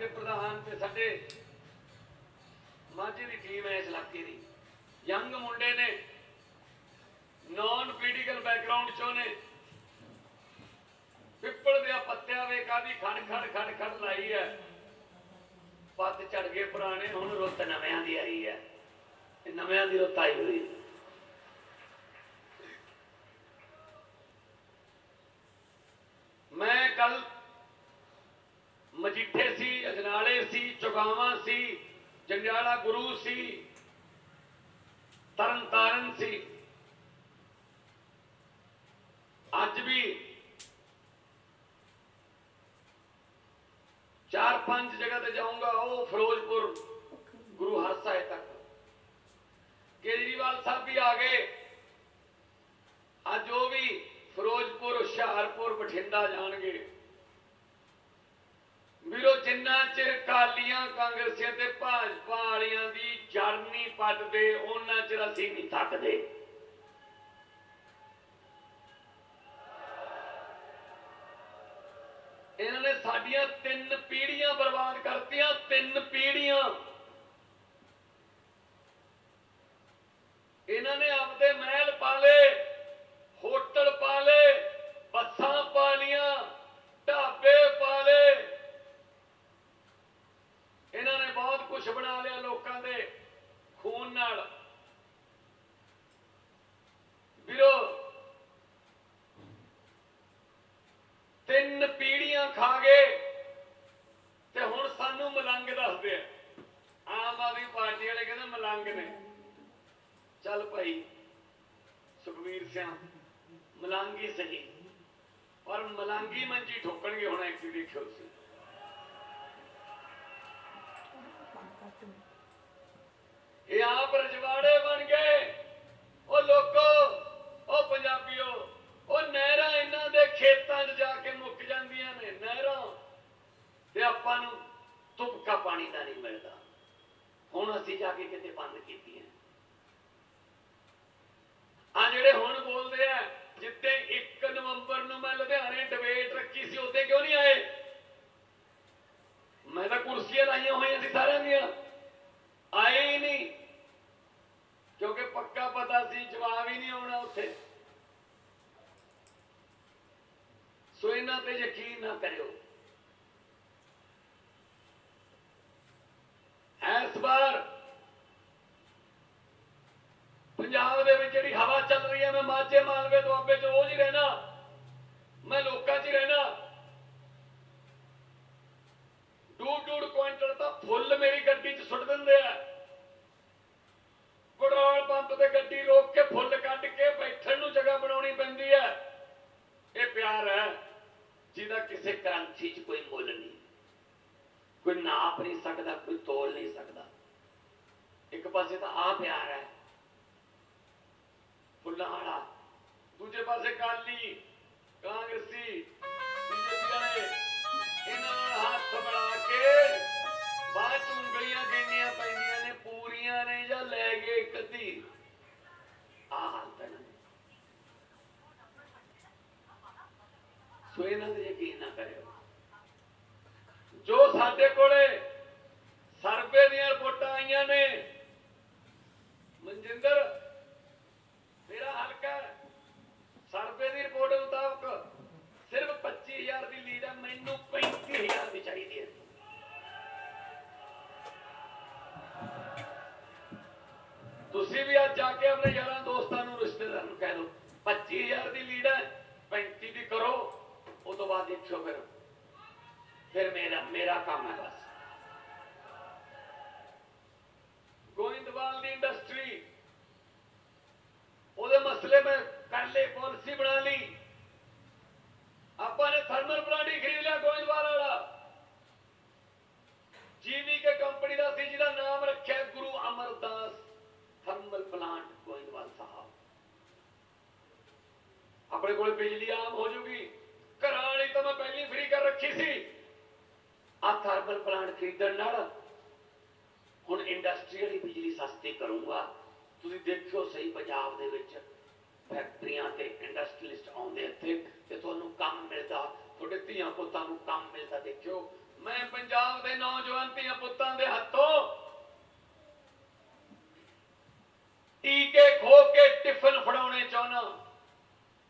ਦੇ ਪ੍ਰਧਾਨ ਤੇ ਸਾਡੇ ਮਾਝੇ ਦੀ ਟੀਮ ਹੈ ਇਸ ਇਲਾਕੇ ਦੀ। ਯੰਗ ਮੁੰਡੇ ਨੇ ਨਾਨ ਪੋਲੀਟੀਕਲ ਬੈਕਗ੍ਰਾਉਂਡ ਚੋਂ ਨੇ, ਪਿੱਪਲ ਦੇ ਪੱਤਿਆਂ ਵੇ ਕਾਦੀ ਖੜ ਖੜ ਖੜ ਖੜ ਲਾਈ ਹੈ। ਪੱਤ ਝੜ ਗਏ ਪੁਰਾਣੇ, ਹੁਣ ਰੁੱਤ ਨਵਿਆਂ ਦੀ ਆਈ ਹੈ। ਇਹ ਨਵਿਆਂ ਦੀ ਰੁੱਤ ਆਈ ਹੋਈ ਮੈਂ ਕੱਲ ਮਜੀਠੇ ਸੀ, ਅਜਨਾਲੇ ਸੀ, ਚੁਗਾਵਾਂ ਸੀ, ਜੰਡਿਆਲਾ ਗੁਰੂ ਸੀ ਤਰਨਤਾਰਨ ਸੀ। ਅੱਜ ਵੀ ਚਾਰ ਪੰਜ ਜਗ੍ਹਾ ਤੇ ਜਾਊਂਗਾ ਉਹ ਫਿਰੋਜ਼ਪੁਰ ਗੁਰੂ ਹਰਸਾਏ ਤੱਕ। ਕੇਜਰੀਵਾਲ ਸਾਹਿਬ ਵੀ ਆ ਗਏ। ਅੱਜ ਉਹ ਵੀ ਫਿਰੋਜ਼ਪੁਰ, ਹੁਸ਼ਿਆਰਪੁਰ, ਬਠਿੰਡਾ ਜਾਣਗੇ। ਵੀਰੋ, ਜਿੰਨਾ ਚਿਰ ਕਾਲੀਆਂ ਕਾਂਗਰਸੀਆਂ ਤੇ ਭਾਜਪਾ ਵਾਲਿਆਂ ਦੀ ਜੜ ਨਹੀਂ ਪੱਟਦੇ ਉਹਨਾਂ ਚਿਰ ਅਸੀਂ ਨਹੀਂ ਥੱਕਦੇ। ਇਹਨਾਂ ਨੇ ਸਾਡੀਆਂ ਤਿੰਨ ਪੀੜ੍ਹੀਆਂ ਬਰਬਾਦ ਕਰਤੀਆਂ, ਤਿੰਨ ਪੀੜ੍ਹੀਆਂ ਇਹਨਾਂ ਨੇ ਆਪਦੇ ਮਹਿਲ ਪਾਲੇ ਹੋਟਲ ਪਾਲੇ ਬੱਸਾਂ ਪਾਲੀਆਂ ਢਾਬੇ ਪਾਲੇ ਇਹਨਾਂ ਨੇ ਬਹੁਤ ਕੁਝ ਬਣਾ ਲਿਆ ਲੋਕਾਂ ਦੇ ਖੂਨ ਨਾਲ ਵੀਰੋ ਤਿੰਨ ਪੀੜੀਆਂ ਖਾ ਗਏ ਤੇ ਹੁਣ ਸਾਨੂੰ ਮਲੰਗ ਦੱਸਦੇ ਆ ਆਮ ਆਦਮੀ ਪਾਰਟੀ ਵਾਲੇ ਕਹਿੰਦੇ ਮਲੰਗ ਨੇ ਚੱਲ ਭਾਈ ਸੁਖਵੀਰ ਸਿੰਘ ਮਲਾਂਗੀ ਸਹੀ। ਪਰ ਮਲਾਂਗੀ ਮੰਜੀ ਠੋਕਣਗੇ ਹੁਣ ਐਕਚੁਅਲੀ ਦੇਖਿਓ ਤੁਸੀਂ। ਇਹ ਆਪ ਰਜਵਾੜੇ ਬਣ ਗਏ। ਉਹ ਲੋਕੋ, ਉਹ ਪੰਜਾਬੀਓ, ਉਹ ਨਹਿਰਾਂ ਇਹਨਾਂ ਦੇ ਖੇਤਾਂ 'ਚ ਜਾ ਕੇ ਮੁੱਕ ਜਾਂਦੀਆਂ ਨੇ, ਨਹਿਰਾਂ। ਤੇ ਆਪਾਂ ਨੂੰ ਤੁਪਕਾ ਪਾਣੀ ਦਾ ਨਹੀਂ ਮਿਲਦਾ। ਹੁਣ ਅਸੀਂ ਜਾ ਕੇ ਕਿਤੇ ਬੰਦ ਕੀਤੀਆਂ। ਆ ਜਿਹੜੇ ਹੁਣ ਬੋਲਦੇ ਆ ਜਿੱਤੇ 1 ਨਵੰਬਰ ਨੂੰ ਮੈਂ ਲੁਧਿਆਣੇ ਡਿਬੇਟ ਰੱਖੀ ਸੀ ਉੱਤੇ ਕਿਉਂ ਨਹੀਂ ਆਏ ਮੈਂ ਤਾਂ ਕੁਰਸੀਆਂ ਲਾਈਆਂ ਹੋਈਆਂ ਸੀ ਸਾਰਿਆਂ ਦੀਆਂ ਆਏ ਹੀ ਨਹੀਂ ਕਿਉਂਕਿ ਪੱਕਾ ਪਤਾ ਸੀ ਜਵਾਬ ਹੀ ਨਹੀਂ ਆਉਣਾ ਉੱਥੇ ਸੋ ਇਹਨਾਂ ਤੇ ਯਕੀਨ ਨਾ ਕਰਿਓ ਇਸ ਵਾਰ ਪੰਜਾਬ ਦੇ ਵਿੱਚ ਜਿਹੜੀ ਹਵਾ ਚੱਲ ਰਹੀ ਹੈ ਮੈਂ ਮਾਝੇ ਮਾਲਵੇ ਦੁਆਬੇ 'ਚ ਰੋਜ਼ ਹੀ ਰਹਿਣਾ ਮੈਂ ਲੋਕਾਂ 'ਚ ਹੀ ਰਹਿਣਾ ਡੂੜ ਡੂੜ ਕੁਇੰਟਲ ਤਾਂ ਫੁੱਲ ਮੇਰੀ ਗੱਡੀ 'ਚ ਸੁੱਟ ਦਿੰਦੇ ਆ ਪੈਟਰੋਲ ਪੰਪ ਤੇ ਗੱਡੀ ਰੋਕ ਕੇ ਫੁੱਲ ਕੱਢ ਕੇ ਬੈਠਣ ਨੂੰ ਜਗ੍ਹਾ ਬਣਾਉਣੀ ਪੈਂਦੀ ਹੈ ਇਹ ਪਿਆਰ ਹੈ ਜਿਹਦਾ ਕਿਸੇ 'ਚ ਕੋਈ ਮੁੱਲ ਨਹੀਂ। ਕੋਈ ਨਾਪ ਨਹੀਂ ਸਕਦਾ, ਕੋਈ ਤੋਲ ਨਹੀਂ ਸਕਦਾ। ਇੱਕ ਪਾਸੇ ਤਾਂ ਆ ਪਿਆਰ ਹੈ। ਫੁੱਲਾਂ ਵਾਲਾ। ਦੂਜੇ ਪਾਸੇ ਕਾਲੀ ਕਾਂਗਰਸੀ, ਬੀਜੇਪੀ ਵਾਲੇ। ਇਹਨਾਂ ਨਾਲ ਹੱਥ ਬਣਾ ਕੇ ਬਾਅਦ ਚ ਉਂਗਲੀਆਂ ਦੇਣੀਆਂ ਪੈਂਦੀਆਂ ਨੇ, ਪੂਰੀਆਂ ਨੇ ਜਾਂ ਲੈ ਗਏ ਇੱਕ ਆ ਹਾਲਤ ਹੈ ਸੋ ਇਹਨਾਂ ਤੇ ਜੋ ਸਾਡੇ ਕੋਲੇ ਸਰਵੇ ਦੀਆਂ ਰਿਪੋਰਟਾਂ ਆਈਆਂ ਨੇ, ਮਨਜਿੰਦਰ, ਮੇਰਾ ਹਲਕਾ ਸਰਵੇ ਦੀ ਰਿਪੋਰਟ ਮੁਤਾਬਕ ਸਿਰਫ 25000 ਦੀ ਲੀਡ ਹੈ ਮੈਨੂੰ 35000 ਦੀ ਚਾਹੀਦੀ ਹੈ। ਤੁਸੀਂ ਵੀ ਅੱਜ ਜਾ ਕੇ ਆਪਣੇ ਯਾਰਾਂ ਦੋਸਤਾਂ ਨੂੰ, ਰਿਸ਼ਤੇਦਾਰਾਂ ਨੂੰ ਕਹਿ ਦਿਓ 25000 ਦੀ ਲੀਡ ਹੈ 35 ਦੀ ਕਰੋ, ਉਹ ਤੋਂ ਬਾਅਦ ਦੇਖਿਓ ਫਿਰ। ਫਿਰ ਮੇਰਾ ਮੇਰਾ ਕੰਮ ਹੈ ਬਸ। ਗੋਇੰਦਵਾਲ ਦੀ ਇੰਡਸਟਰੀ ਉਹਦੇ ਮਸਲੇ ਮੈਂ ਕਰ ਲਈ ਪਾਲਿਸੀ ਬਣਾ ਲਈ। ਆਪਾਂ ਨੇ ਥਰਮਲ ਪਲਾਂਟ ਹੀ ਖਰੀਦ ਲਿਆ ਗੋਇੰਦਵਾਲ ਵਾਲਾ। ਜੀਵੀ ਕੇ ਕੰਪਨੀ ਦਾ ਸੀ, ਜਿਹਦਾ ਨਾਮ ਰੱਖਿਆ ਗੁਰੂ ਅਮਰਦਾਸ ਥਰਮਲ ਪਲਾਂਟ ਗੋਇੰਦਵਾਲ ਸਾਹਿਬ। ਆਪਣੇ ਕੋਲ ਬਿਜਲੀ ਆਮ ਹੋ ਜੂਗੀ। ਘਰਾਂ ਵਾਲੀ ਤਾਂ ਮੈਂ ਪਹਿਲੀ ਫ੍ਰੀ ਕਰ ਰੱਖੀ ਸੀ। ਆ ਥਰਮਲ ਪਲਾਂਟ ਖਰੀਦਣ ਨਾਲ ਹੁਣ ਇੰਡਸਟਰੀ ਬਿਜਲੀ ਸਸਤੀ ਕਰੂੰਗਾ। ਤੁਸੀਂ ਦੇਖਿਓ ਸਹੀ ਪੰਜਾਬ ਦੇ ਵਿੱਚ ਫੈਕਟਰੀਆਂ ਤੇ ਇੰਡਸਟਰੀਲਿਸਟ ਆਉਂਦੇ ਇੱਥੇ ਤੇ ਤੁਹਾਨੂੰ ਕੰਮ ਮਿਲਦਾ। ਤੁਹਾਡੇ ਧੀਆਂ ਪੁੱਤਾਂ ਨੂੰ ਕੰਮ ਮਿਲਦਾ, ਦੇਖਿਓ। ਮੈਂ ਪੰਜਾਬ ਦੇ ਨੌਜਵਾਨ ਧੀਆਂ ਪੁੱਤਾਂ ਦੇ ਹੱਥੋਂ ਟੀਕੇ ਖੋ ਕੇ ਟਿਫਨ ਫੜਾਉਣੇ ਚਾਹੁੰਦਾ।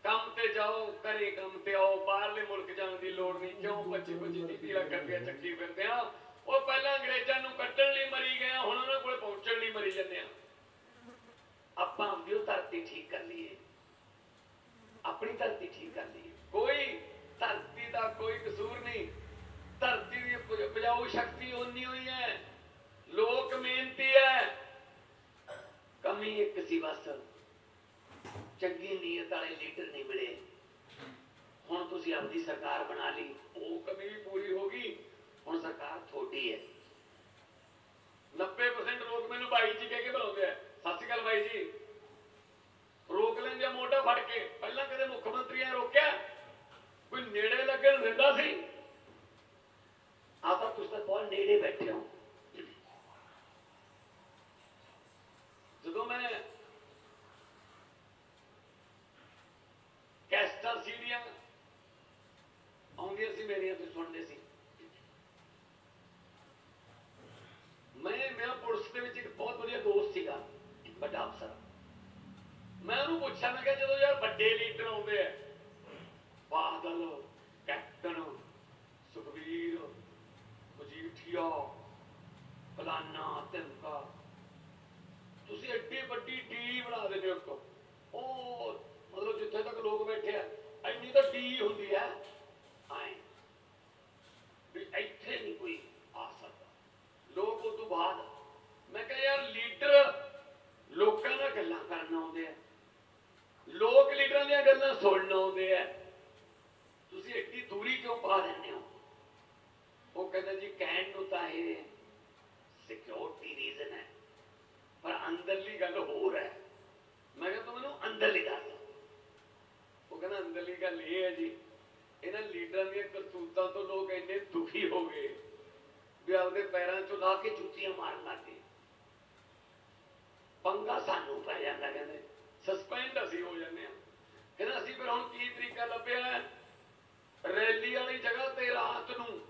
ਕੰਮ ਤੇ ਜਾਓ ਕਰੇ ਕੰਮ ਤੇ ਆਓ ਬਾਹਰਲੇ ਮੁਲਕ ਜਾਣ ਦੀ ਲੋੜ ਨਹੀਂ ਕਿਉਂ 25 25 30 ਲੱਖ ਰੁਪਏ ਚੱਕੀ ਫਿਰਦੇ ਆ। ਉਹ ਪਹਿਲਾਂ ਅੰਗਰੇਜ਼ਾਂ ਨੂੰ ਕੱਢਣ ਲਈ ਮਰੀ ਗਏ ਹੁਣ ਉਹਨਾਂ ਕੋਲ ਪਹੁੰਚਣ ਲਈ ਮਰੀ ਜਾਂਦੇ ਆ। ਆਪਾਂ ਆਪਣੀ ਉਹ ਧਰਤੀ ਠੀਕ ਕਰ ਲਈਏ। ਆਪਣੀ ਧਰਤੀ ਠੀਕ ਕਰ ਲਈਏ। ਕੋਈ ਧਰਤੀ ਦਾ ਕੋਈ ਕਸੂਰ ਨਹੀਂ। ਧਰਤੀ ਦੀ ਉਪ- ਉਪਜਾਊ ਸ਼ਕਤੀ ਉਨੀ ਹੋਈ ਹੈ। ਲੋਕ ਮਿਹਨਤੀ ਹੈ। ਕਮੀ ਇੱਕ ਸੀ ਬਸ। ਚੰਗੀ ਨੀਅਤ ਵਾਲੇ ਲੀਡਰ ਨਹੀਂ ਮਿਲੇ। ਹੁਣ ਤੁਸੀਂ ਆਪਣੀ ਸਰਕਾਰ ਬਣਾ ਲਈ। ਉਹ ਕਮੀ ਵੀ ਪੂਰੀ ਹੋ ਗਈ। ਹੁਣ ਸਰਕਾਰ ਤੁਹਾਡੀ ਹੈ। 90% ਲੋਕ ਮੈਨੂੰ ਬਾਈ ਜੀ ਕਹਿ ਕੇ ਬੁਲਾਉਂਦੇ ਆ। ਸਤਿ ਸ਼੍ਰੀ ਅਕਾਲ ਬਾਈ ਜੀ। ਰੋਕ ਲੈਂਦੇ ਮੋਢਾ ਫੜ ਕੇ। ਪਹਿਲਾਂ ਕਦੇ ਮੁੱਖ ਮੰਤਰੀਆਂ ਰੋਕਿਆ? ਕੋਈ ਨੇੜੇ ਲੱਗਣ ਦਿੰਦਾ ਸੀ ਆਪਾਂ ਤੁਸੀਂ ਤਾਂ ਬਹੁਤ ਨੇੜੇ ਬੈਠੇ ਹੋ ਜਦੋਂ ਮੈਂ ਕੈਸਟਾਂ ਸੀਡੀਆਂ ਆਉਂਦੀਆਂ ਸੀ ਮੇਰੀਆਂ ਤੇ ਸੁਣਦੇ ਸੀ ਮੈਂ ਮੇਰਾ ਪੁਲਿਸ ਦੇ ਵਿੱਚ ਇੱਕ ਬਹੁਤ ਵਧੀਆ ਦੋਸਤ ਸੀਗਾ ਵੱਡਾ ਅਫਸਰ ਮੈਂ ਉਹਨੂੰ ਪੁੱਛਿਆ ਮੈਂ ਕਿਹਾ ਜਦੋਂ ਯਾਰ ਵੱਡੇ ਲੀਡਰ ਆਉਂਦੇ ਆ ਬਾਦਲ ਕੈਪਟਨ ਸੁਖਵੀਰ ਮਜੀਠੀਆ ਫਲਾਨਾ ਤਿੰਕਾ ਤੁਸੀਂ ਐਡੀ ਵੱਡੀ ਟੀ ਬਣਾ ਦਿੰਦੇ ਹੋ ਉਸ ਤੋਂ। ਉਹ ਮਤਲਬ ਜਿੱਥੇ ਤੱਕ ਲੋਕ ਬੈਠੇ ਆ, ਇੰਨੀ ਤਾਂ ਟੀ ਹੁੰਦੀ ਹੈ ਆਏ। ਵੀ ਇੱਥੇ ਨਹੀਂ ਕੋਈ ਆ ਸਕਦਾ। ਲੋਕ ਉਸ ਤੋਂ ਬਾਅਦ, ਮੈਂ ਕਿਹਾ ਯਾਰ ਲੀਡਰ ਲੋਕਾਂ ਨਾਲ ਗੱਲਾਂ ਕਰਨ ਆਉਂਦੇ ਆ। ਲੋਕ ਲੀਡਰਾਂ ਦੀਆਂ ਗੱਲਾਂ ਸੁਣਨ ਆਉਂਦੇ ਆ। ਤੁਸੀਂ ਐਡੀ ਦੂਰੀ ਕਿਉਂ ਪਾ ਦਿੰਦੇ ਹੋ? ਉਹ ਕਹਿੰਦਾ ਜੀ ਕਹਿਣ ਨੂੰ ਤਾਂ ਇਹ ਸਿਕਿਉਰਿਟੀ ਰੀਜ਼ਨ ਹੈ ਪਰ ਅੰਦਰਲੀ ਗੱਲ ਹੋਰ ਹੈ ਮੈਂ ਕਿਹਾ ਤੂੰ ਮੈਨੂੰ ਅੰਦਰਲੀ ਦੱਸ ਉਹ ਕਹਿੰਦਾ ਅੰਦਰਲੀ ਗੱਲ ਇਹ ਹੈ ਜੀ ਇਹਨਾਂ ਲੀਡਰਾਂ ਦੀਆਂ ਕਰਤੂਤਾਂ ਤੋਂ ਲੋਕ ਇੰਨੇ ਦੁਖੀ ਹੋ ਗਏ ਵੀ ਆਪਦੇ ਪੈਰਾਂ 'ਚੋਂ ਲਾ ਕੇ ਜੁੱਤੀਆਂ ਮਾਰਨ ਲੱਗੇ ਪੰਗਾ ਸਾਨੂੰ ਪੈ ਜਾਂਦਾ ਕਹਿੰਦੇ ਸਸਪੈਂਡ ਅਸੀਂ ਹੋ ਜਾਂਦੇ ਆ ਕਹਿੰਦਾ ਅਸੀਂ ਫਿਰ ਹੁਣ ਕੀ ਤਰੀਕਾ ਲੱਭਿਆ ਰੈਲੀ ਵਾਲੀ ਜਗ੍ਹਾ ਤੇ ਰਾਤ ਨੂੰ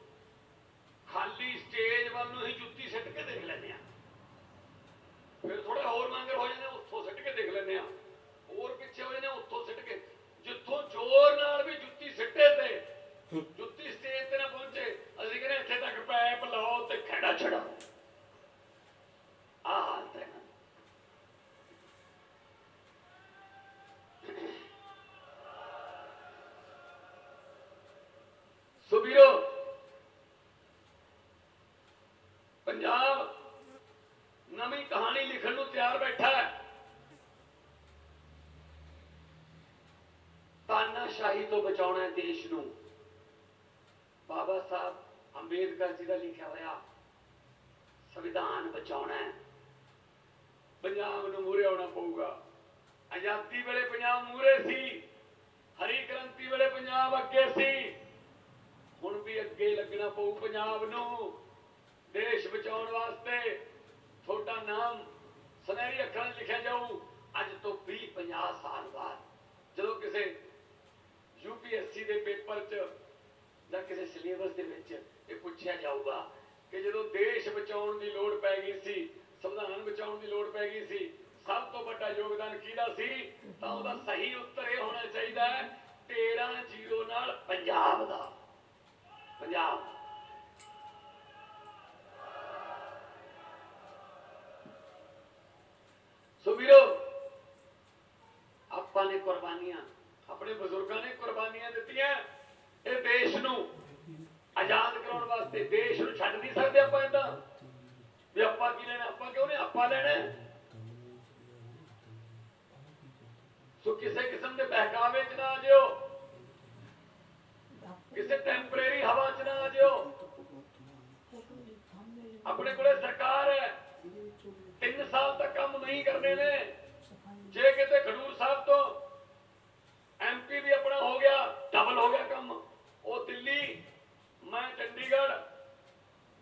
ਖਾਲੀ ਸਟੇਜ ਵੱਲ ਨੂੰ ਹੀ ਜੁੱਤੀ ਸਿੱਟ ਕੇ ਦੇਖ ਲੈਂਦੇ ਆ ਫਿਰ ਥੋੜੇ ਹੋਰ ਮੰਗਰ ਹੋ ਜਾਂਦੇ, ਉੱਥੋਂ ਸਿੱਟ ਕੇ ਦੇਖ ਲੈਂਦੇ ਆ ਹੋਰ ਪਿੱਛੇ ਹੋ ਜਾਂਦੇ, ਉੱਥੋਂ ਸਿੱਟ ਕੇ। ਜਿੱਥੋਂ ਜ਼ੋਰ ਨਾਲ ਵੀ ਜੁੱਤੀ ਸਿੱਟੇ ਤੇ ਜੁੱਤੀ ਸਟੇਜ ਤੇ ਨਾ ਪਹੁੰਚੇ ਅਸੀਂ ਕਹਿੰਦੇ ਇੱਥੇ ਤੱਕ ਪੈਪ ਲਾਓ ਤੇ ਖੜਾ ਛੜਾਓ ਆਹ ਹਾਲਤ ਹੈ ਨਾ ਸੋ ਵੀਰੋ ਪੰਜਾਬ ਨਵੀਂ ਕਹਾਣੀ ਲਿਖਣ ਨੂੰ ਤਿਆਰ ਬੈਠਾ ਹੈ। ਤਾਨਾਸ਼ਾਹੀ ਤੋਂ ਬਚਾਉਣਾ ਹੈ ਦੇਸ਼ ਨੂੰ। ਬਾਬਾ ਸਾਹਿਬ ਅੰਬੇਦਕਰ ਜੀ ਦਾ ਲਿਖਿਆ ਹੋਇਆ ਸੰਵਿਧਾਨ ਬਚਾਉਣਾ ਹੈ। ਪੰਜਾਬ ਨੂੰ ਮੂਰੇ ਆਉਣਾ ਪਊਗਾ। ਆਜ਼ਾਦੀ ਵੇਲੇ ਪੰਜਾਬ ਮੂਰੇ ਸੀ। ਹਰੀ ਕ੍ਰਾਂਤੀ ਵੇਲੇ ਪੰਜਾਬ ਅੱਗੇ ਸੀ। ਹੁਣ ਵੀ ਅੱਗੇ ਲੱਗਣਾ ਪਊ ਪੰਜਾਬ ਨੂੰ। ਦੇਸ਼ ਬਚਾਉਣ ਵਾਸਤੇ ਤੁਹਾਡਾ ਨਾਮ ਸੁਨਹਿਰੀ ਅੱਖਰਾਂ 'ਚ ਲਿਖਿਆ ਜਾਊ। ਅੱਜ ਤੋਂ 20 50 ਸਾਲ ਬਾਅਦ ਜਦੋਂ ਕਿਸੇ ਯੂਪੀਐਸਸੀ ਦੇ ਪੇਪਰ 'ਚ ਜਾਂ ਕਿਸੇ ਸਿਲੇਬਸ ਦੇ ਵਿੱਚ ਇਹ ਪੁੱਛਿਆ ਜਾਊਗਾ ਕਿ ਜਦੋਂ ਦੇਸ਼ ਬਚਾਉਣ ਦੀ ਲੋੜ ਪੈ ਗਈ ਸੀ, ਸੰਵਿਧਾਨ ਬਚਾਉਣ ਦੀ ਲੋੜ ਪੈ ਗਈ ਸੀ, ਸਭ ਤੋਂ ਵੱਡਾ ਯੋਗਦਾਨ ਕਿਹਦਾ ਸੀ? ਤਾਂ ਉਹਦਾ ਸਹੀ ਉੱਤਰ ਇਹ ਹੋਣਾ ਚਾਹੀਦਾ ਹੈ 13 ਜ਼ੀਰੋ ਨਾਲ ਪੰਜਾਬ ਦਾ। ਪੰਜਾਬ ਸੋ ਵੀਰੋ ਆਪਾਂ ਨੇ ਕੁਰਬਾਨੀਆਂ ਆਪਣੇ ਬਜ਼ੁਰਗਾਂ ਨੇ ਕੁਰਬਾਨੀਆਂ ਦਿੱਤੀਆਂ। ਇਹ ਦੇਸ਼ ਨੂੰ ਆਜ਼ਾਦ ਕਰਾਉਣ ਵਾਸਤੇ ਦੇਸ਼ ਨੂੰ ਛੱਡ ਨਹੀਂ ਸਕਦੇ ਆਪਾਂ ਏਦਾਂ ਵੀ ਆਪਾਂ ਕੀ ਲੈਣਾ, ਆਪਾਂ ਕਿਉਂ ਨਹੀਂ ਆਪਾਂ ਲੈਣਾ? ਸੋ ਕਿਸੇ ਕਿਸਮ ਦੇ ਬਹਿਕਾਵੇ 'ਚ ਨਾ ਆ ਜਿਓ। ਕਿਸੇ ਟੈਂਪਰੇਰੀ ਹਵਾ 'ਚ ਨਾ ਆ ਜਿਓ। ਆਪਣੇ ਕੋਲੇ ਸਰਕਾਰ ਹੈ। ਤਿੰਨ ਸਾਲ ਤੱਕ ਕੰਮ ਨਹੀਂ ਕਰਨੇ ਨੇ। ਜੇ ਕਿਤੇ ਖਡੂਰ ਸਾਹਿਬ ਤੋਂ ਐਮਪੀ ਵੀ ਆਪਣਾ ਹੋ ਗਿਆ ਡਬਲ ਹੋ ਗਿਆ ਕੰਮ ਉਹ ਦਿੱਲੀ ਮੈਂ ਚੰਡੀਗੜ੍ਹ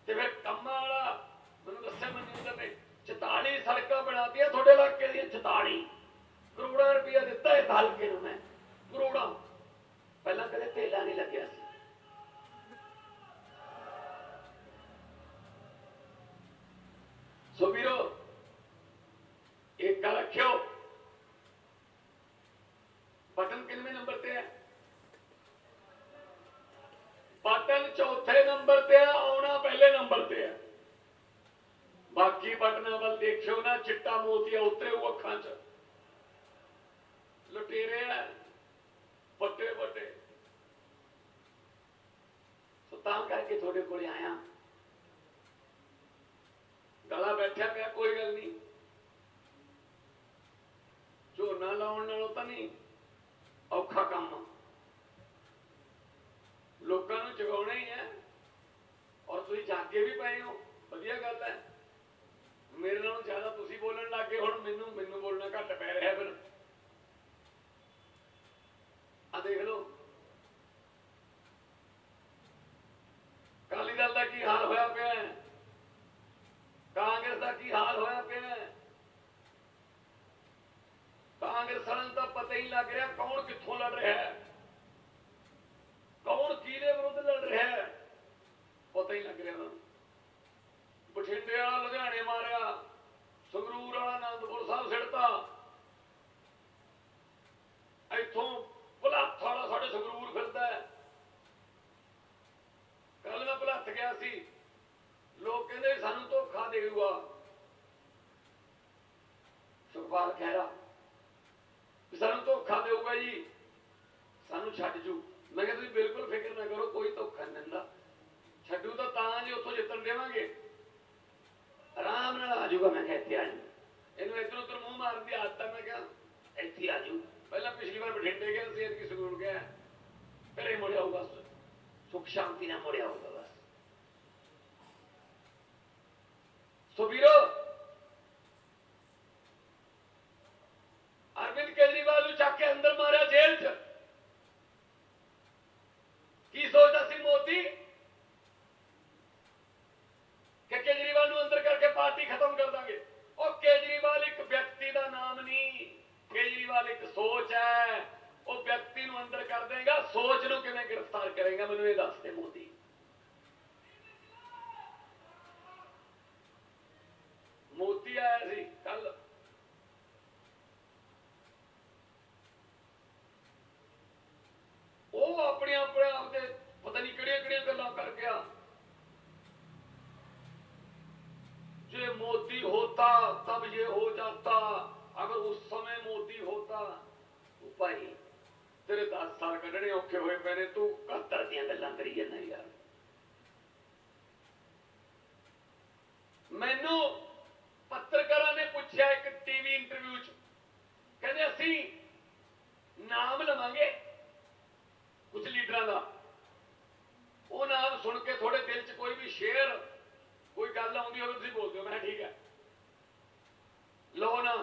ਤੇ ਫਿਰ ਕੰਮਾਂ ਵਾਲਾ ਮੈਨੂੰ ਦੱਸਿਆ ਮਨਜਿੰਦਰ ਨੇ 44 ਸੜਕਾਂ ਬਣਾਤੀਆਂ ਤੁਹਾਡੇ ਇਲਾਕੇ ਦੀਆਂ 44 ਕਰੋੜਾਂ ਰੁਪਇਆ ਦਿੱਤਾ ਇਹ ਹਲਕੇ ਨੂੰ ਮੈਂ ਕਰੋੜਾਂ ਪਹਿਲਾਂ ਕਦੇ ਤੇਲਾ ਨਹੀਂ ਲੱਗਿਆ ਸੀ ਬਾਕੀ ਬਟਨਾਂ ਵੱਲ ਦੇਖਿਓ ਨਾ ਚਿੱਟਾ ਮੋਤੀਆ ਉਤਰੇ ਉਹ ਅੱਖਾਂ 'ਚ ਲੁਟੇਰੇ ਆ ਵੱਡੇ ਵੱਡੇ ਸੋ ਤਾਂ ਕਰਕੇ ਤੁਹਾਡੇ ਕੋਲੇ ਆਇਆ ਗਲਾ ਬੈਠਿਆ ਪਿਆ ਕੋਈ ਗੱਲ ਨਹੀਂ ਝੋਨਾ ਲਾਉਣ ਨਾਲੋਂ ਤਾਂ ਨਹੀਂ ਔਖਾ ਕੰਮ ਆ। ਲੋਕਾਂ ਨੂੰ ਜਗਾਉਣਾ ਹੀ ਹੈ ਔਰ ਤੁਸੀਂ ਜਾਗੇ ਵੀ ਪਏ ਹੋ ਵਧੀਆ ਗੱਲ ਹੈ ਮੇਰੇ ਨਾਲੋਂ ਜ਼ਿਆਦਾ ਤੁਸੀਂ ਬੋਲਣ ਲੱਗੇ ਹੁਣ ਮੈਨੂੰ ਮੈਨੂੰ ਬੋਲਣਾ ਘੱਟ ਪੈ ਰਿਹਾ ਫਿਰ ਆ ਦੇਖ ਲਓ ਕਾਲੀ ਦਲ ਦਾ ਕੀ ਹਾਲ ਹੋਇਆ ਪਿਆ ਹੈ ਕਾਂਗਰਸ ਦਾ ਕੀ ਹਾਲ ਹੋਇਆ ਪਿਆ ਹੈ ਕਾਂਗਰਸ ਵਾਲਿਆਂ ਨੂੰ ਤਾਂ ਪਤਾ ਹੀ ਨਹੀਂ ਲੱਗ ਰਿਹਾ ਕੌਣ ਕਿੱਥੋਂ ਲੜ ਰਿਹਾ ਹੈ ਕੌਣ ਕਿਹਦੇ ਵਿਰੁੱਧ ਲੜ ਰਿਹਾ ਹੈ ਪਤਾ ਹੀ ਲੱਗ ਰਿਹਾ ਉਹਨਾਂ ਨੂੰ ਬਠਿੰਡੇ ਵਾਲਾ ਲੁਧਿਆਣੇ ਮਾਰਿਆ ਸੰਗਰੂਰ ਵਾਲਾ ਆਨੰਦਪੁਰ ਸਾਹਿਬ ਸਿੱਟਤਾ ਇੱਥੋਂ ਭੁਲੱਥ ਵਾਲਾ ਸਾਡੇ ਸੰਗਰੂਰ ਫਿਰਦਾ ਹੈ ਕੱਲ ਮੈਂ ਭੁਲੱਥ ਗਿਆ ਸੀ ਲੋਕ ਕਹਿੰਦੇ ਵੀ ਸਾਨੂੰ ਧੋਖਾ ਦੇਊਗਾ ਸੁਖਪਾਲ ਖਹਿਰਾ ਵੀ ਸਾਨੂੰ ਧੋਖਾ ਦੇਊਗਾ ਜੀ ਸਾਨੂੰ ਛੱਡ ਜੂ ਮੈਂ ਕਿਹਾ ਤੁਸੀਂ ਬਿਲਕੁਲ ਫਿਕਰ ਨਾ ਕਰੋ ਕੋਈ ਧੋਖਾ ਨਹੀਂ ਦਿੰਦਾ ਛੱਡੂ ਤਾਂ ਤਾਂ ਜੇ ਉੱਥੋਂ ਜਿੱਤਣ ਦੇਵਾਂਗੇ ਆਰਾਮ ਨਾਲ ਆ ਜਾਊਗਾ ਮੈਂ ਕਿਹਾ ਇੱਥੇ ਆ ਜਾਊ ਇਹਨੂੰ ਇੱਧਰ ਉੱਧਰ ਮੂੰਹ ਮਾਰਨ ਦੀ ਆਦਤ ਹੈ ਮੈਂ ਕਿਹਾ ਇੱਥੇ ਆ ਜਾਊ ਪਹਿਲਾਂ ਪਿਛਲੀ ਵਾਰ ਬਠਿੰਡੇ ਗਿਆ ਸੀ ਐਤਕੀ ਸੰਗਰੂਰ ਗਿਆ, ਘਰੇ ਮੁੜਿਆ ਆਊ ਬਸ, ਸੁਖ ਸ਼ਾਂਤੀ ਨਾਲ ਮੁੜਿਆ ਆਊਗਾ ਬਸ। ਸੋ ਵੀਰੋ ਅਰਵਿੰਦ ਕੇਜਰੀਵਾਲ ਨੂੰ ਚੱਕ ਕੇ ਅੰਦਰ ਮਾਰਿਆ ਜੇਲ੍ਹ 'ਚ ਕੀ ਸੋਚਦਾ ਸੀ ਮੋਦੀ ਕਿ ਕੇਜਰੀਵਾਲ ਨੂੰ ਅੰਦਰ ਕਰਕੇ ਪਾਰਟੀ ਖਤਮ ਕਰ ਦਾਂਗੇ ਉਹ ਕੇਜਰੀਵਾਲ ਇੱਕ ਵਿਅਕਤੀ ਦਾ ਨਾਮ ਨਹੀਂ ਕੇਜਰੀਵਾਲ ਇੱਕ ਸੋਚ ਹੈ ਉਹ ਵਿਅਕਤੀ ਨੂੰ ਅੰਦਰ ਕਰ ਦੇਗਾ ਸੋਚ ਨੂੰ ਕਿਵੇਂ ਗ੍ਰਿਫਤਾਰ ਦੱਸਦੇ ਮੋਦੀ। ਮੋਦੀ ਆਇਆ ਸੀ ਕੱਲ ਉਹ ਆਪਣੇ ਆਪਣੇ ਆਪ ਦੇ ਪਤਾ ਨਹੀਂ ਕਿਹੜੀਆਂ ਕਿਹੜੀਆਂ ਗੱਲਾਂ ਕਰ ਗਿਆ। ਜੇ ਮੋਦੀ ਹੋਤਾ, ਤਬ ਇਹ ਹੋ तेरे 10 ਸਾਲ ਕੱਢਣੇ ਔਖੇ ਹੋਏ ਪਏ ਨੇ ਤੂੰ 71 ਦੀਆਂ ਗੱਲਾਂ ਕਰੀ ਜਾਂਦਾ ਯਾਰ ਮੈਨੂੰ ਪੱਤਰਕਾਰਾਂ ਨੇ ਪੁੱਛਿਆ ਇੱਕ ਟੀਵੀ ਇੰਟਰਵਿਊ 'ਚ ਕਹਿੰਦੇ ਅਸੀਂ ਨਾਮ ਲਵਾਂਗੇ ਕੁਝ ਲੀਡਰਾਂ ਦਾ ਉਹ ਨਾਮ ਸੁਣ ਕੇ ਥੋੜੇ ਦਿਲ 'ਚ ਕੋਈ ਵੀ ਸ਼ੇਰ ਕੋਈ ਗੱਲ ਆਉਂਦੀ ਹੋਵੇ ਤੁਸੀਂ ਬੋਲ ਦਿਓ ਮੈਂ ਕਿਹਾ ਠੀਕ ਹੈ ਲੋ ਨਾ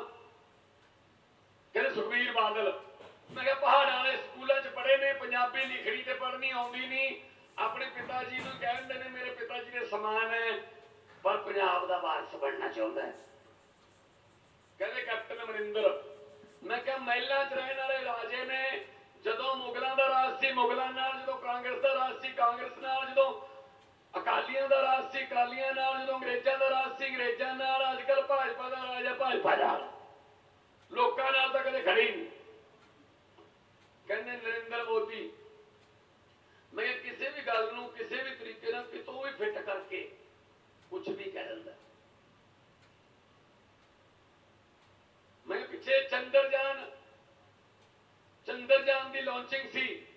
ਕਹਿੰਦੇ ਸੁਖਬੀਰ ਬਾਦਲ ਮੈਂ ਕਿਹਾ ਪਹਾੜਾਂ ਵਾਲੇ ਸਕੂਲਾਂ 'ਚ ਪੜ੍ਹੇ ਨੇ ਪੰਜਾਬੀ ਲਿਖਣੀ ਤੇ ਪੜ੍ਹਨੀ ਆਉਂਦੀ ਨਹੀਂ ਆਪਣੇ ਪਿਤਾ ਜੀ ਨੂੰ ਕਹਿੰਦੇ ਨੇ, ਮੇਰੇ ਪਿਤਾ ਜੀ ਦੇ ਸਮਾਨ ਹੈ, ਪਰ ਪੰਜਾਬ ਦਾ ਵਾਰਸ ਬਣਨਾ ਚਾਹੁੰਦਾ ਹੈ। ਕਹਿੰਦੇ, ਕੈਪਟਨ ਅਮਰਿੰਦਰ, ਮੈਂ ਕਿਹਾ, ਮਹਿਲਾਂ 'ਚ ਰਹਿਣ ਵਾਲੇ ਰਾਜੇ ਨੇ, ਜਦੋਂ ਮੁਗਲਾਂ ਦਾ ਰਾਜ ਸੀ, ਮੁਗਲਾਂ ਨਾਲ ਜਦੋਂ ਕਾਂਗਰਸ ਦਾ ਰਾਜ ਸੀ, ਕਾਂਗਰਸ ਨਾਲ ਜਦੋਂ ਅਕਾਲੀਆਂ ਦਾ ਰਾਜ ਸੀ, ਅਕਾਲੀਆਂ ਨਾਲ ਜਦੋਂ ਅੰਗਰੇਜ਼ਾਂ ਦਾ ਰਾਜ ਸੀ, ਅੰਗਰੇਜ਼ਾਂ ਨਾਲ ਅੱਜ ਕੱਲ ਭਾਜਪਾ ਦਾ ਰਾਜ ਹੈ, ਭਾਜਪਾ ਨਾਲ। ਲੋਕਾਂ ਨਾਲ ਤਾਂ ਕਦੇ ਖੜੀ ਨਹੀਂ। ਕਹਿੰਦੇ, ਨਰਿੰਦਰ ਮੋਦੀ ਮੈਂ ਕਿਸੇ ਵੀ ਗੱਲ ਨੂੰ ਕਿਸੇ ਵੀ ਤਰੀਕੇ ਨਾਲ ਕਿਤੋਂ ਵੀ ਫਿੱਟ ਕਰਕੇ ਕੁਝ ਵੀ ਕਹਿ ਦਿੰਦਾ। ਮੈਂ ਪਿੱਛੇ ਚੰਦਰਯਾਨ ਚੰਦਰਯਾਨ ਦੀ ਲਾਂਚਿੰਗ ਸੀ,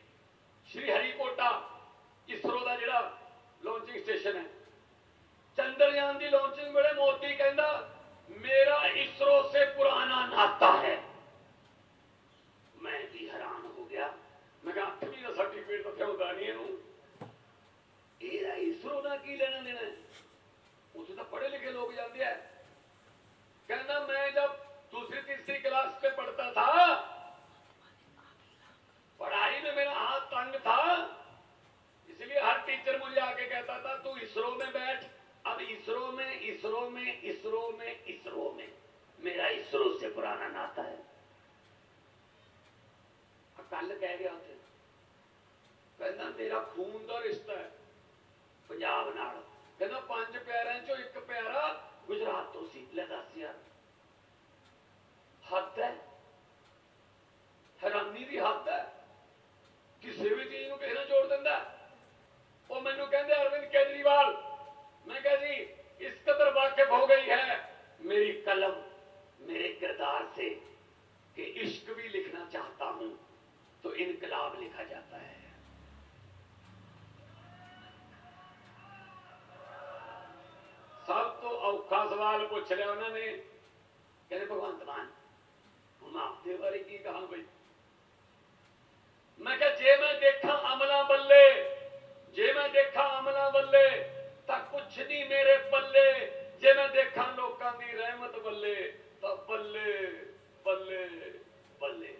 ਸ਼੍ਰੀ ਹਰੀਕੋਟਾ, ਇਸਰੋ ਦਾ ਜਿਹੜਾ ਲਾਂਚਿੰਗ ਸਟੇਸ਼ਨ ਹੈ। ਚੰਦਰਯਾਨ ਦੀ ਲਾਂਚਿੰਗ ਵੇਲੇ ਮੋਦੀ ਕਹਿੰਦਾ, ਮੇਰਾ ਇਸਰੋ ਸੇ ਪੁਰਾਣਾ ਨਾਤਾ ਹੈ। इसरो का की लेना देना है। उसे तो पढ़े लिखे लोग जानते हैं। कहना, मैं जब दूसरी तीसरी क्लास में पढ़ता था, पढ़ाई में मेरा हाथ तंग था, इसलिए हर टीचर मुझे आके कहता था, तू इसरो में बैठ। अब इसरो में इसरो में इसरो में इसरो में। मेरा इसरो से पुराना नाता है। कल कह गया थे कहना, मेरा खून तो रिश्ता है। ਪੰਜਾਬ ਨਾਲ ਕਹਿੰਦਾ ਪੰਜ ਪਿਆਰਿਆਂ ਚੋਂ ਇੱਕ ਪਿਆਰਾ ਗੁਜਰਾਤ ਤੋਂ ਸੀ ਲੈ ਦੱਸ ਯਾਰ ਹੱਦ ਹੈ ਹੈਰਾਨੀ ਦੀ ਹੱਦ ਹੈ ਕਿਸੇ ਵੀ ਚੀਜ਼ ਨੂੰ ਕਿਸੇ ਨਾਲ ਜੋੜ ਦਿੰਦਾ ਉਹ ਮੈਨੂੰ ਕਹਿੰਦੇ ਅਰਵਿੰਦ ਕੇਜਰੀਵਾਲ ਮੈਂ ਕਿਹਾ ਜੀ ਇਸ ਕਦਰ ਵਾਕਿਫ ਹੋ ਗਈ ਹੈ मेरी कलम मेरे किरदार से कि इश्क भी लिखना चाहता हूँ तो इनकलाब लिखा जाता है ਸਵਾਲ ਪੁੱਛ ਲਿਆ ਉਹਨਾਂ ਨੇ। ਕਹਿੰਦੇ, ਭਗਵੰਤ ਮਾਨ, ਹੁਣ ਆਪਦੇ ਬਾਰੇ ਕੀ ਕਹਾਂ ਬਈ ਮੈਂ ਕਿਹਾ, ਜੇ ਮੈਂ ਦੇਖਾਂ ਅਮਲਾਂ ਬੱਲੇ, ਜੇ ਮੈਂ ਦੇਖਾਂ ਅਮਲਾਂ ਬੱਲੇ, ਤਾਂ ਕੁਛ ਨਹੀਂ ਮੇਰੇ ਪੱਲੇ। ਜੇ ਮੈਂ ਦੇਖਾਂ ਲੋਕਾਂ ਦੀ ਰਹਿਮਤ ਬੱਲੇ, ਤਾਂ ਬੱਲੇ ਬੱਲੇ ਬੱਲੇ।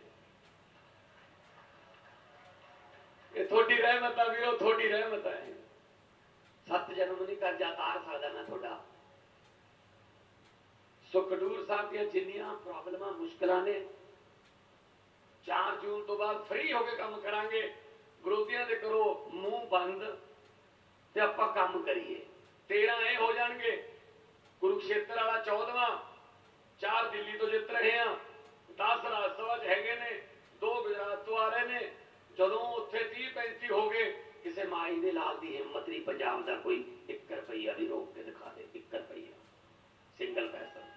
ਇਹ ਤੁਹਾਡੀ ਰਹਿਮਤ ਆ ਵੀਰੋ, ਤੁਹਾਡੀ ਰਹਿਮਤ ਹੈ ਸੱਤ ਜਨਮ ਨਹੀਂ ਕਰਜ਼ਾ ਤਾਰ ਸਕਦਾ ਮੈਂ ਤੁਹਾਡਾ। ਸਾਹਿਬ ਦੀਆਂ ਜਿੰਨੀਆਂ ਪ੍ਰੋਬਲਮਾਂ ਮੁਸ਼ਕਲਾਂ ਨੇ 4 ਜੂਨ ਤੋਂ ਬਾਅਦ ਫ੍ਰੀ ਹੋ ਕੇ ਕੰਮ ਕਰਾਂਗੇ। ਵਿਰੋਧੀਆਂ ਦੇ ਕਰੋ ਮੂੰਹ ਬੰਦ ਤੇ ਆਪਾਂ ਕੰਮ ਕਰੀਏ। 13 ਇਹ ਹੋ ਜਾਣਗੇ। ਕੁਰੂਕਸ਼ੇਤਰ ਵਾਲਾ 14ਵਾਂ ਚਾਰ ਦਿੱਲੀ ਤੋਂ ਜਿੱਤ ਰਹੇ ਆ 10 ਰਾਜ ਸਭਾ ਚ ਹੈਗੇ ਨੇ, ਦੋ ਗੁਜਰਾਤ ਤੋਂ ਆ ਰਹੇ ਨੇ। ਜਦੋਂ ਉੱਥੇ 30 35 ਹੋ ਗਏ, ਕਿਸੇ ਮਾਈ ਦੇ ਲਾਲ ਦੀ ਹਿੰਮਤ ਨਹੀਂ, ਪੰਜਾਬ ਦਾ ਕੋਈ 1 ਰੁਪਈਆ ਵੀ ਰੋਕ ਕੇ ਦਿਖਾ ਦੇ 1 ਰੁਪਈਆ। ਸਿੰਗਲ ਪੈਸਾ।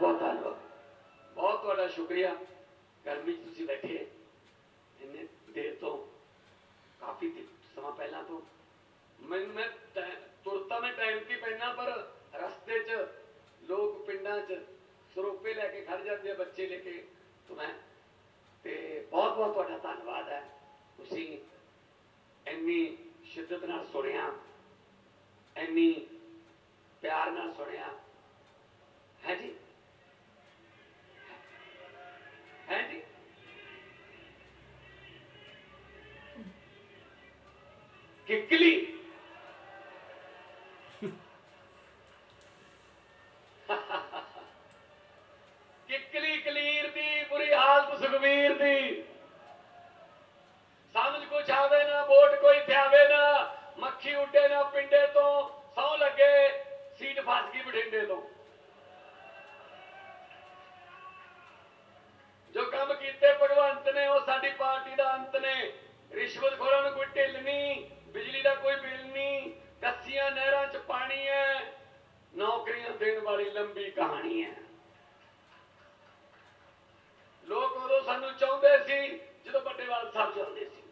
ਬਹੁਤ ਧੰਨਵਾਦ। ਬਹੁਤ ਤੁਹਾਡਾ ਸ਼ੁਕਰੀਆ। ਗਰਮੀ 'ਚ ਤੁਸੀਂ ਬੈਠੇ। ਇੰਨੇ ਦੇਰ ਤੋਂ ਕਾਫੀ ਸਮਾਂ ਪਹਿਲਾਂ ਤੋਂ। ਮੈਨੂੰ ਮੈਂ ਟੈ- ਤੁਰਤਾ ਮੈਂ ਟਾਈਮ ਤੇ ਪੈਣਾ ਪਰ ਰਸਤੇ 'ਚ, ਲੋਕ ਪਿੰਡਾਂ 'ਚ ਸਰੋਪੇ ਲੈ ਕੇ ਖੜ ਜਾਂਦੇ ਆ ਬੱਚੇ ਲੈ ਕੇ ਤੋਂ ਮੈਂ। ਤੇ ਬਹੁਤ ਬਹੁਤ ਤੁਹਾਡਾ ਧੰਨਵਾਦ ਹੈ। ਤੁਸੀਂ ਇੰਨੀ ਸ਼ਿੱਦਤ ਨਾਲ ਸੁਣਿਆ, ਇੰਨੀ ਪਿਆਰ ਨਾਲ ਸੁਣਿਆ। ਹੈ ਜੀ? ਕਿੱਕਲੀ। ਕਿੱਕਲੀ ਕਲੀਰ ਦੀ, ਬੁਰੀ ਹਾਲਤ ਸੁਖਵੀਰ ਦੀ। ਸਮਝ ਕੁਛ ਆਵੇ ਨਾ, ਵੋਟ ਕੋਈ ਥਿਆਵੇ ਨਾ, ਮੱਖੀ ਉੱਡੇ ਨਾ ਪਿੰਡੇ ਤੋਂ, ਸੌ ਲੱਗੇ ਸੀਟ ਫਸ ਗਈ ਬਠਿੰਡੇ ਤੋਂ। ਜੋ ਕੰਮ ਕੀਤੇ ਭਗਵੰਤ ਨੇ, ਉਹ ਸਾਡੀ ਪਾਰਟੀ ਦਾ ਅੰਤ ਨੇ ਰਿਸ਼ਵਤਖੋਰਾਂ ਨੂੰ ਕੋਈ ਢਿੱਲ ਨਹੀਂ ਬਿਜਲੀ ਦਾ ਕੋਈ ਬਿੱਲ ਨਹੀਂ ਕੱਸੀਆਂ ਨਹਿਰਾਂ ਹੈ, ਨੌਕਰੀਆਂ ਦੇਣ ਵਾਲੀ ਲੰਬੀ ਕਹਾਣੀ ਹੈ। ਲੋਕ ਉਦੋਂ ਸਾਨੂੰ ਚਾਹੁੰਦੇ ਸੀ ਜਦੋਂ ਵੱਡੇਵਾਲ ਸਾਹਿਬ ਚਾਹੁੰਦੇ ਸੀ।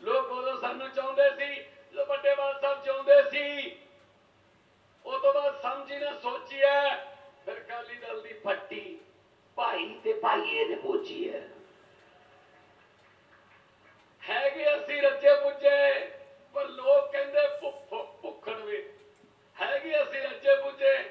ਲੋਕ ਉਦੋਂ ਸਾਨੂੰ ਚਾਹੁੰਦੇ ਸੀ ਜਦੋਂ ਵੱਡੇਵਾਲ ਸਾਹਿਬ ਚਾਹੁੰਦੇ ਸੀ। ਉਹ ਤੋਂ ਬਾਅਦ ਸਮਝੀ ਨਾ ਸੋਚੀਐ ਫਿਰ ਕਾਲੀ ਦਲ ਦੀ ਫੱਟੀ ਭਾਈ ਤੇ ਭਾਈਏ ਨੇ ਮੋਚੀ ਹੈ। ਹੈਗੇ ਅਸੀਂ ਰੱਜੇ ਪੁੱਜੇ ਪਰ ਲੋਕ ਕਹਿੰਦੇ ਭੁੱਖ ਭੁੱਖੜ ਵੇ ਹੈਗੇ ਅਸੀਂ ਰੱਜੇ ਪੁੱਜੇ